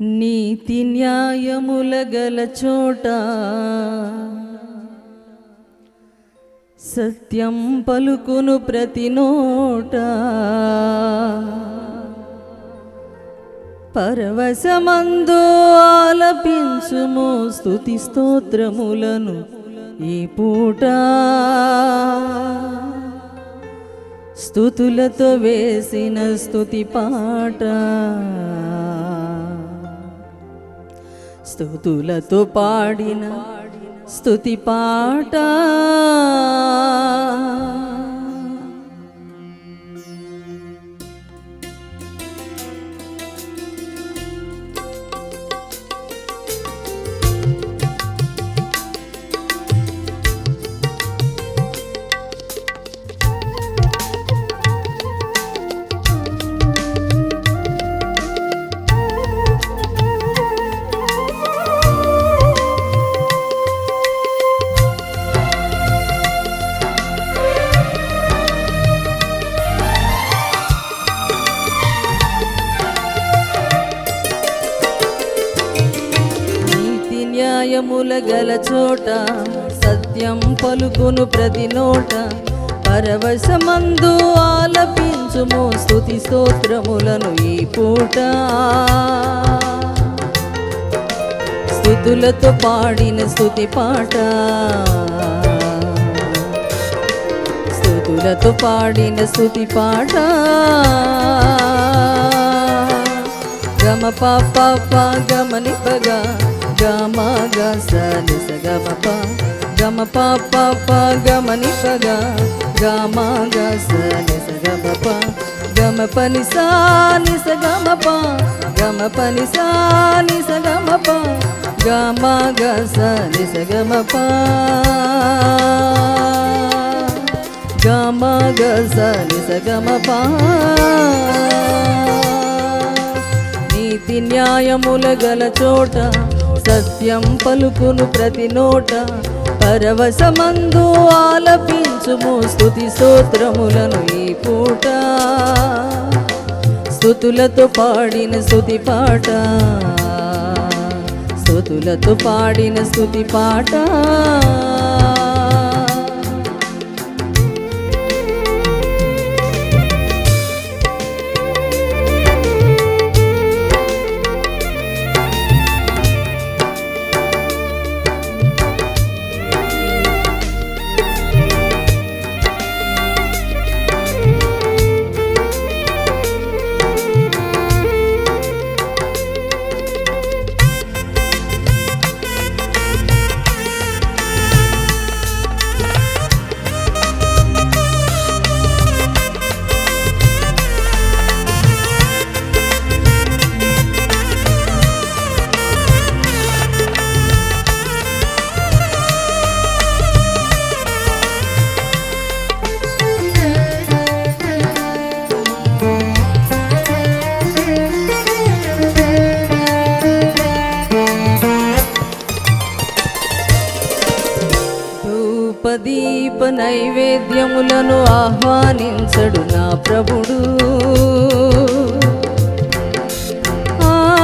నీతి న్యాయముల గల చోట సత్యం పలుకును ప్రతి నోట. పరవశమందు ఆలపించుము స్థుతి స్తోత్రములను ఈ పూట. స్థుతులతో వేసిన స్తుతి పాట. స్థుతులతో పాడిన స్థుతి పాట. న్యాయముల గల చోట సత్యం పలుకును ప్రతి నోట. పరవశమందు ఆలపించుము స్థుతి స్తోత్రములను ఈ పూట. స్థుతులతో పాడిన స్థుతి పాట. స్థుతులతో పాడిన స్థుతి పాట. గమ పాప గమని పగ గమ గ సని స గమ ప గమ పాప గమని పగ గమ గ సని స గమ ప గమ పని సా ని స గమ ప. గమ పని సా ని స గమ ప. గమ గ సని స గమ ప. గమ గ సని స గమ ప. నీతి న్యాయముల గల చోట సత్యం పలుకును ప్రతి నోట. పరవశమందు ఆలపించుము స్థుతి స్తోత్రములను ఈ పూట. స్థుతులతో పాడిన స్థుతి పాట. స్థుతులతో పాడిన స్థుతి పాట. నైవేద్యములను ఆహ్వానించడు నా ప్రభుడు. ఆ,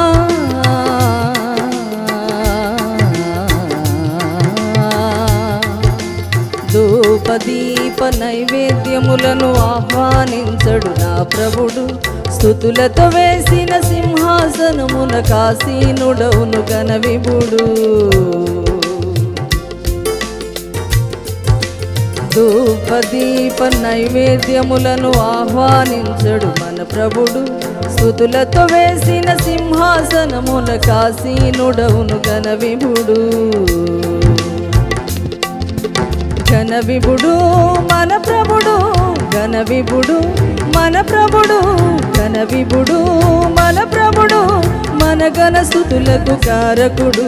నైవేద్యములను ఆహ్వానించడు నా ప్రభుడు. స్థుతులతో వేసిన సింహాసనమున కాశీనుడవును విభుడు. ధూపదీప నైవేద్యములను ఆహ్వానించడు మన ప్రభుడు. స్థుతులతో వేసిన సింహాసనముల కాశీనుడవును ఘన విభుడు. ఘన విభుడు మన ప్రభుడు ఘన విభుడు మన ప్రభుడు ఘన విభుడు మన ప్రభుడు మన ఘన స్థుతులకు కారకుడు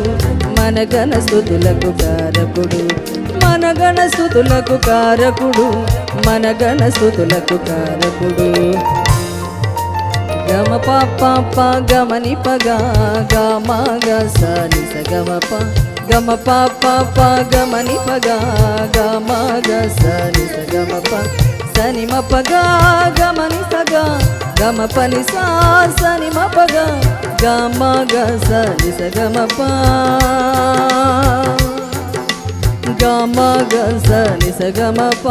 మన ఘన స్థుతులకు కారకుడు. మన గణసుతులకు కారకుడు మన గణసుతులకు కారకుడు. గమ పాప గమని పగా గమ గని సగమ ప. గమ పాప గమని పగా గమ గని సగమ ప. సని మపగా గమని సగా గమ పని సా సని మ సగమ పా. గస నిస గమ ప గమ గస నిస గమ ప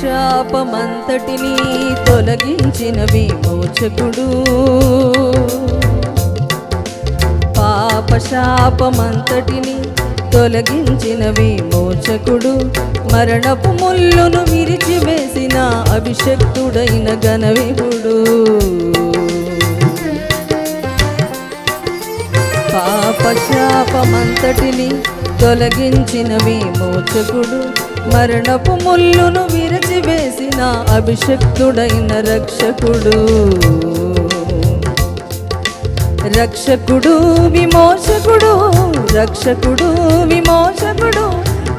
శాపమంతటిని తొలగించిన విమోచకుడు. పాపశాపమంతటిని తొలగించిన విమోచకుడు. మరణపు ముల్లును విరిచివేసిన అభిషక్తుడైన గణవిభుడు పాపశాపమంతటిని తొలగించిన విమోచకుడు. మరణపు ముల్లును విరచివేసిన అభిషక్తుడైన రక్షకుడు. రక్షకుడు విమోచకుడు రక్షకుడు విమోచకుడు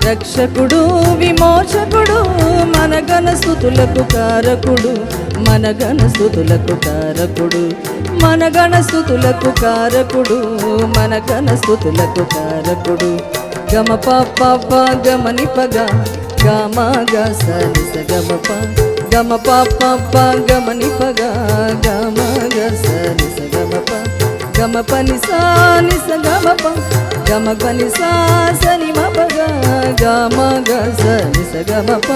రక్షకుడు విమోచకుడు మన స్థుతులకు కారకుడు మన స్థుతులకు కారకుడు మనగణ స్థుతులకు కారకుడు మనగణ స్థుతులకు కారకుడు. గమ పాప గమని పగ గమ గ సరి స గమ ప. గమ పాప గమని పగ గమ గ సరి స గమ ప. గమ పని సా ని స గమ ప. గమ పని సా సని మ పగ గమ గ సరి స గమ ప.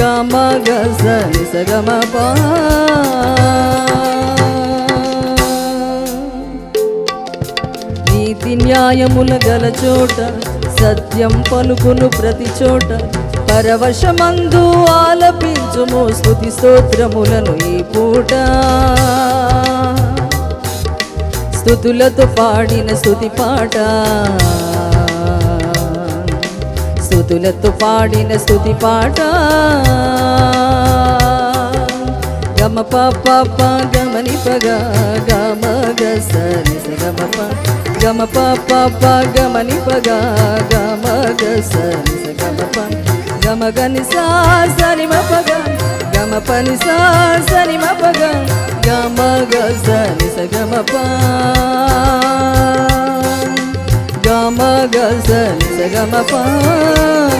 గమ గ సరి స గమ ప. నీతి న్యాయముల గల చోట సత్యం పలుకును ప్రతి చోట. పరవశమందు ఆలపించుము స్థుతి స్తోత్రములను ఈ పూట. స్థుతులతో పాడిన స్థుతి పాట. స్థుతులతో పాడిన స్థుతి పాట. గమ పాప గమని పగ గమ గ సరి స గమ ప గమ ని గమని పగ గమ గ సరి స గమ ప గమ గని సా సరి మ పగ గమ పని సా సరి మ పగ గమ గ సరి స గమ ప గమ గ సరి స గమ ప